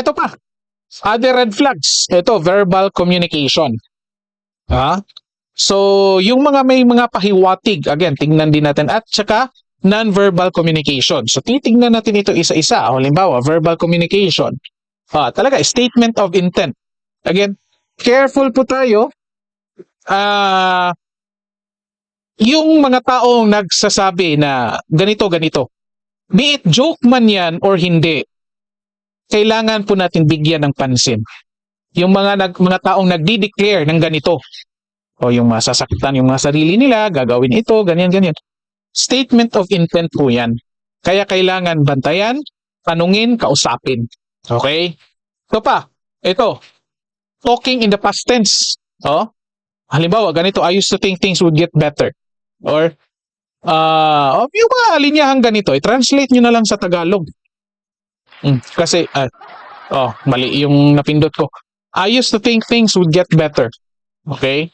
ito pa. Other red flags. Ito, verbal communication. Ha? So, yung mga may mga pahiwatig, again, tingnan din natin. At saka, non-verbal communication. So, titingnan natin ito isa-isa. Halimbawa, verbal communication. Ah, talaga, statement of intent. Again, careful po tayo. Ah, yung mga taong nagsasabi na ganito, ganito. Be it joke man yan or hindi, kailangan po natin bigyan ng pansin. Yung mga nag, mga taong nagdi-declare ng ganito, o yung masasaktan yung mga sarili nila, gagawin ito, ganyan, ganyan. Statement of intent po yan. Kaya kailangan bantayan, tanungin, kausapin. Okay? Ito pa, ito, talking in the past tense. Oh, halimbawa, ganito, I used to think things would get better. Or, uh, yung mga linyahang ganito, i-translate nyo na lang sa Tagalog. Mm, kasi, ah, oh, mali yung napindot ko. I used to think things would get better. Okay?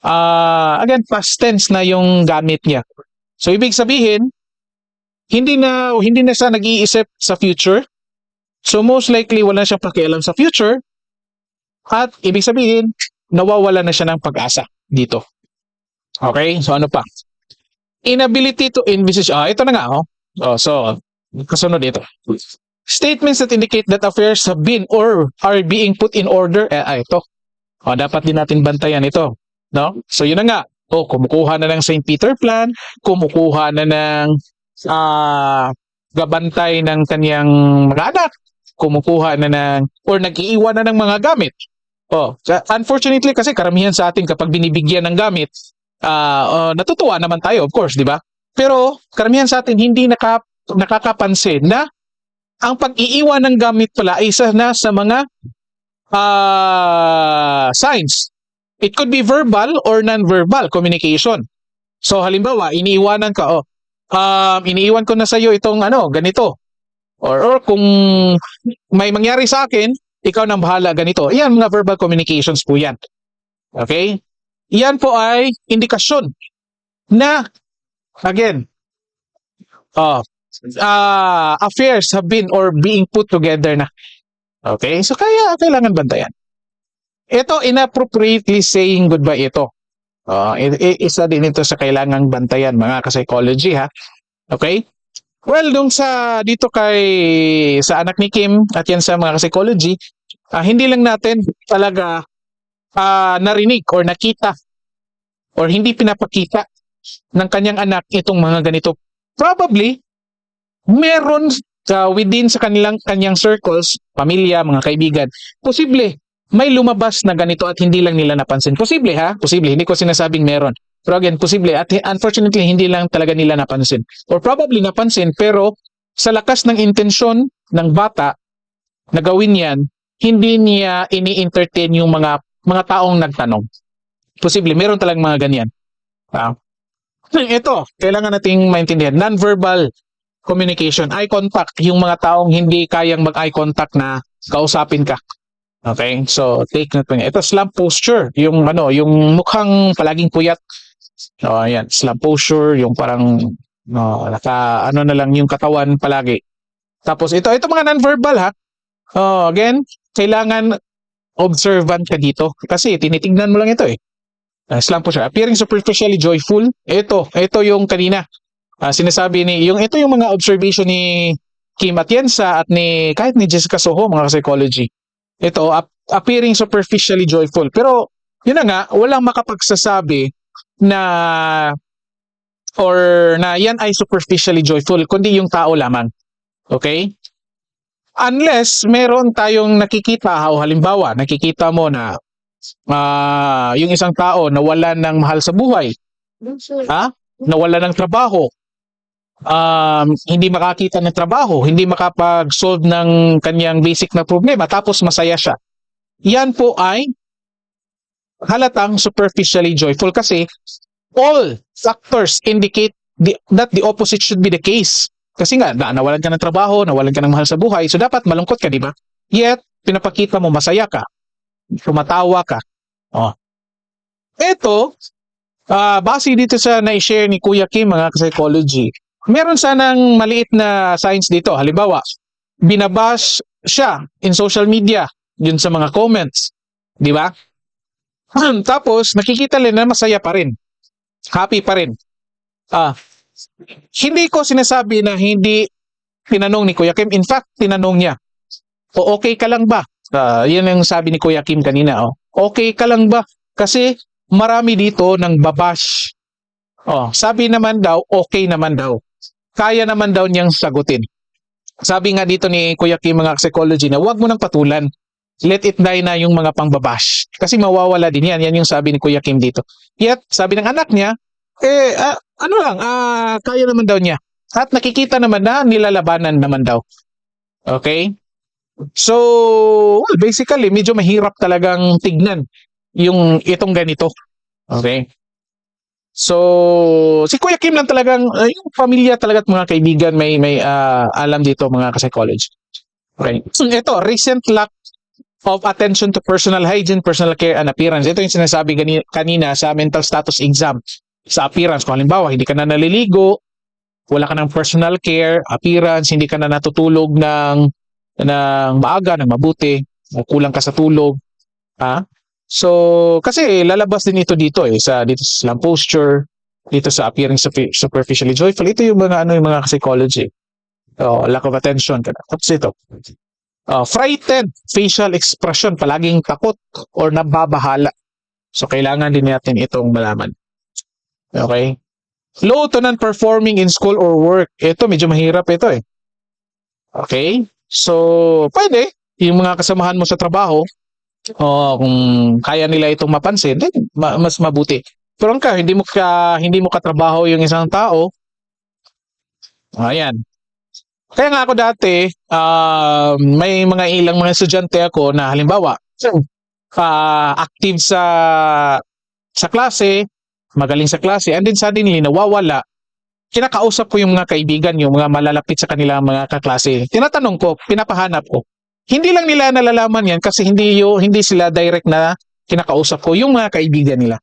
Ah, again, past tense na yung gamit niya. So, ibig sabihin, hindi na hindi na siya nag-iisip sa future. So, most likely, wala siyang pakialam sa future. At, ibig sabihin, nawawala na siya ng pag-asa dito. Okay? So, ano pa? Inability to envisage. Ah, ito na nga, oh. Oh, so, kasunod ito. Statements that indicate that affairs have been or are being put in order. Eh, ah, ito. Oh, dapat din natin bantayan ito. No? So, yun na nga. Oh, kumukuha na ng St. Peter Plan, kumukuha na ng ah gabantay ng kanyang mga anak, kumukuha na ng, or nag-iiwan na ng mga gamit. Oh, unfortunately kasi karamihan sa atin kapag binibigyan ng gamit, ah oh, natutuwa naman tayo, of course, di ba? Pero karamihan sa atin hindi naka, nakakapansin na ang pag-iiwan ng gamit pala ay isa na sa mga ah signs. It could be verbal or non-verbal communication. So halimbawa, iniiwanan ka, oh, um, iniiwan ko na sa iyo itong ano, ganito. Or, or kung may mangyari sa akin, ikaw nang bahala ganito. Yan, mga verbal communications po yan. Okay? Yan po ay indikasyon na, again, uh, uh, affairs have been or being put together na. Okay? So, kaya kailangan bantayan. Ito, inappropriately saying goodbye ito. Uh, isa din ito sa kailangang bantayan, mga ka-psychology, ha? Okay? Well, nung sa dito kay sa anak ni Kim at yan sa mga psychology, ah, hindi lang natin talaga ah, narinig or nakita or hindi pinapakita ng kanyang anak itong mga ganito. Probably meron ah, within sa kanilang kanyang circles, pamilya, mga kaibigan, posible may lumabas na ganito at hindi lang nila napansin. Posible ha? Posible. Hindi ko sinasabing meron. Pero again, posible. At unfortunately, hindi lang talaga nila napansin. Or probably napansin, pero sa lakas ng intensyon ng bata na gawin yan, hindi niya ini-entertain yung mga mga taong nagtanong. Posible, meron talagang mga ganyan. Ah. ito, kailangan nating maintindihan. Non-verbal communication, eye contact, yung mga taong hindi kayang mag-eye contact na kausapin ka. Okay? So, take note niya. Ito, slump posture. Yung ano, yung mukhang palaging puyat. O, ayan. Slump posture, yung parang no, naka, ano na lang yung katawan palagi. Tapos ito, ito mga non-verbal ha. Oh, again, kailangan observant ka dito. Kasi tinitingnan mo lang ito eh. Uh, slump posture. Appearing superficially joyful. Ito, ito yung kanina. Ah, sinasabi ni, yung ito yung mga observation ni Kim Atienza at ni, kahit ni Jessica Soho, mga psychology ito, ap- appearing superficially joyful. Pero, yun na nga, walang makapagsasabi na or na yan ay superficially joyful, kundi yung tao lamang. Okay? Unless meron tayong nakikita, o halimbawa, nakikita mo na ah, yung isang tao nawalan ng mahal sa buhay, ha? Nawalan ng trabaho, um, hindi makakita ng trabaho, hindi makapag-solve ng kanyang basic na problema, tapos masaya siya. Yan po ay halatang superficially joyful kasi all factors indicate the, that the opposite should be the case. Kasi nga, na, nawalan ka ng trabaho, nawalan ka ng mahal sa buhay, so dapat malungkot ka, di ba? Yet, pinapakita mo masaya ka, tumatawa ka. Oh. Ito, ah base dito sa na-share ni Kuya Kim, mga psychology, meron sanang maliit na signs dito. Halimbawa, binabash siya in social media, yun sa mga comments. Di ba? Tapos, nakikita nila na masaya pa rin. Happy pa rin. Ah, hindi ko sinasabi na hindi tinanong ni Kuya Kim. In fact, tinanong niya, o okay ka lang ba? Ah, yun yung sabi ni Kuya Kim kanina. Oh. Okay ka lang ba? Kasi marami dito ng babash. Oh, sabi naman daw, okay naman daw. Kaya naman daw niyang sagutin. Sabi nga dito ni Kuya Kim mga psychology na huwag mo nang patulan. Let it die na yung mga pangbabash. Kasi mawawala din yan. Yan yung sabi ni Kuya Kim dito. Yet, sabi ng anak niya, eh, ah, ano lang, ah, kaya naman daw niya. At nakikita naman na nilalabanan naman daw. Okay? So, well, basically, medyo mahirap talagang tignan yung itong ganito. Okay? So, si Kuya Kim lang talagang, uh, yung pamilya talaga at mga kaibigan may, may ah, alam dito mga ka-psychology. Okay. So, ito, recent lack of attention to personal hygiene, personal care, and appearance. Ito yung sinasabi kanina sa mental status exam. Sa appearance, kung halimbawa, hindi ka na naliligo, wala ka ng personal care, appearance, hindi ka na natutulog ng, ng maaga, ng mabuti, o kulang ka sa tulog. Ha? So, kasi lalabas din ito dito eh, sa, dito sa posture, dito sa appearing superfi- superficially joyful. Ito yung mga, ano, yung mga psychology. Oh, lack of attention. Tapos ito. Uh, frightened facial expression, palaging takot or nababahala. So, kailangan din natin itong malaman. Okay? Low to non-performing in school or work. Ito, medyo mahirap ito eh. Okay? So, pwede. Yung mga kasamahan mo sa trabaho, oh, kung kaya nila itong mapansin, then ma- mas mabuti. Pero ka, hindi mo ka hindi mo katrabaho yung isang tao. Ayan. Kaya nga ako dati, ah, may mga ilang mga estudyante ako na halimbawa, ah, active sa sa klase, magaling sa klase, and then suddenly nawawala. Kinakausap ko yung mga kaibigan, yung mga malalapit sa kanilang mga kaklase. Tinatanong ko, pinapahanap ko. Hindi lang nila nalalaman yan kasi hindi yo hindi sila direct na kinakausap ko yung mga kaibigan nila.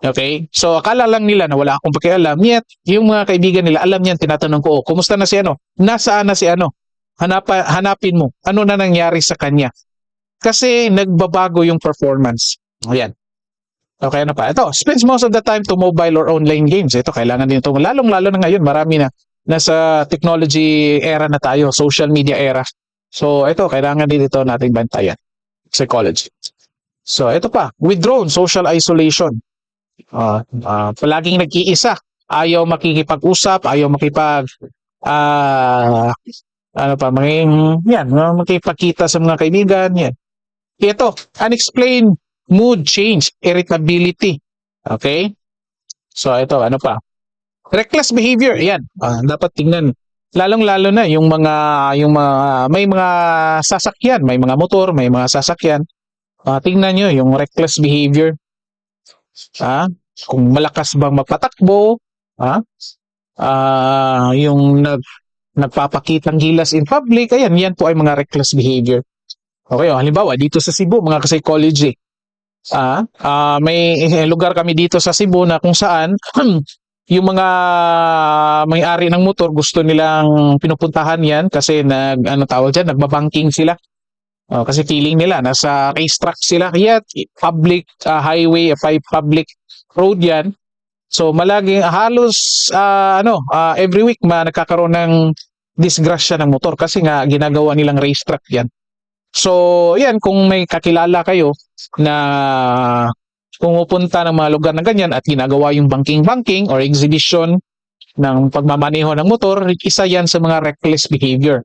Okay? So akala lang nila na wala akong pakialam. Yet, yung mga kaibigan nila, alam niyan, tinatanong ko, oh, kumusta na si ano? Nasaan na si ano? Hanapa, hanapin mo. Ano na nangyari sa kanya? Kasi nagbabago yung performance. Ayan. Okay, ano pa? Ito, spends most of the time to mobile or online games. Ito, kailangan din ito. Lalong-lalo na ngayon, marami na. Nasa technology era na tayo, social media era. So, ito, kailangan din ito nating bantayan. Psychology. So, ito pa, withdrawn, social isolation. Ah, ah, palaging nag-iisa. Ayaw makikipag-usap, ayaw makipag ah ano pa, maging, yan, makipagkita sa mga kaibigan, yan. Ito, unexplained mood change, irritability. Okay? So, ito, ano pa? Reckless behavior, yan. Ah, dapat tingnan. Lalong-lalo na yung mga, yung mga, may mga sasakyan, may mga motor, may mga sasakyan. Ah, tingnan nyo yung reckless behavior. Ah, kung malakas bang magpatakbo, ah, ah, yung nag, nagpapakitang gilas in public, ayan, yan po ay mga reckless behavior. Okay, oh, halimbawa, dito sa Cebu, mga psychology, ah, ah, may lugar kami dito sa Cebu na kung saan yung mga may-ari ng motor gusto nilang pinupuntahan yan kasi nag ano tawag diyan, nagbabanking sila. Oh, kasi feeling nila nasa racetrack sila kaya public ah, highway, uh, public road yan. So malaging halos ah, ano, ah, every week ma nagkakaroon ng disgrasya ng motor kasi nga ginagawa nilang racetrack yan. So, yan, kung may kakilala kayo na pumupunta ng mga lugar na ganyan at ginagawa yung banking-banking or exhibition ng pagmamaneho ng motor, isa yan sa mga reckless behavior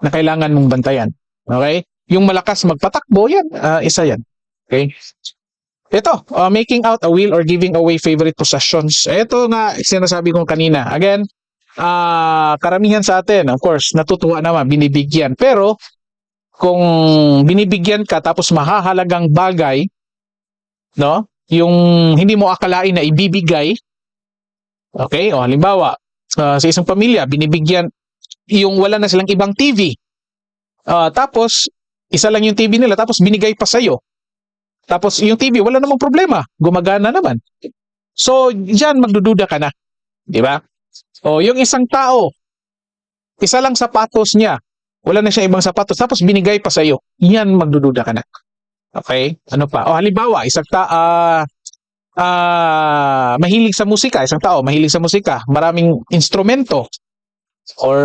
na kailangan mong bantayan. Okay? Yung malakas magpatakbo, yan, ah, isa yan. Okay? Ito, ah, making out a will or giving away favorite possessions. Ito nga, sinasabi ko kanina. Again, ah karamihan sa atin, of course, natutuwa naman, binibigyan. Pero, kung binibigyan ka tapos mahahalagang bagay, no? Yung hindi mo akalain na ibibigay, okay? O halimbawa, ah, sa isang pamilya, binibigyan yung wala na silang ibang TV. Ah, tapos, isa lang yung TV nila, tapos binigay pa sa'yo. Tapos yung TV, wala namang problema. Gumagana naman. So, diyan magdududa ka na. Di ba? O, yung isang tao, isa lang sapatos niya, wala na siya ibang sapatos, tapos binigay pa sa'yo, yan magdududa ka na. Okay? Ano pa? O halimbawa, isang ta ah ah, mahilig sa musika, isang tao mahilig sa musika, maraming instrumento or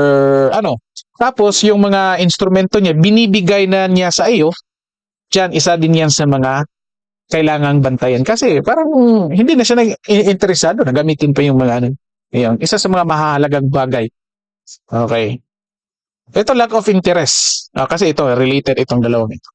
ano. Tapos yung mga instrumento niya binibigay na niya sa iyo. Diyan isa din yan sa mga kailangang bantayan kasi parang hindi na siya nag-interesado na gamitin pa yung mga ano. Ayun, isa sa mga mahalagang bagay. Okay. Ito lack of interest. Ah, kasi ito related itong dalawang ito.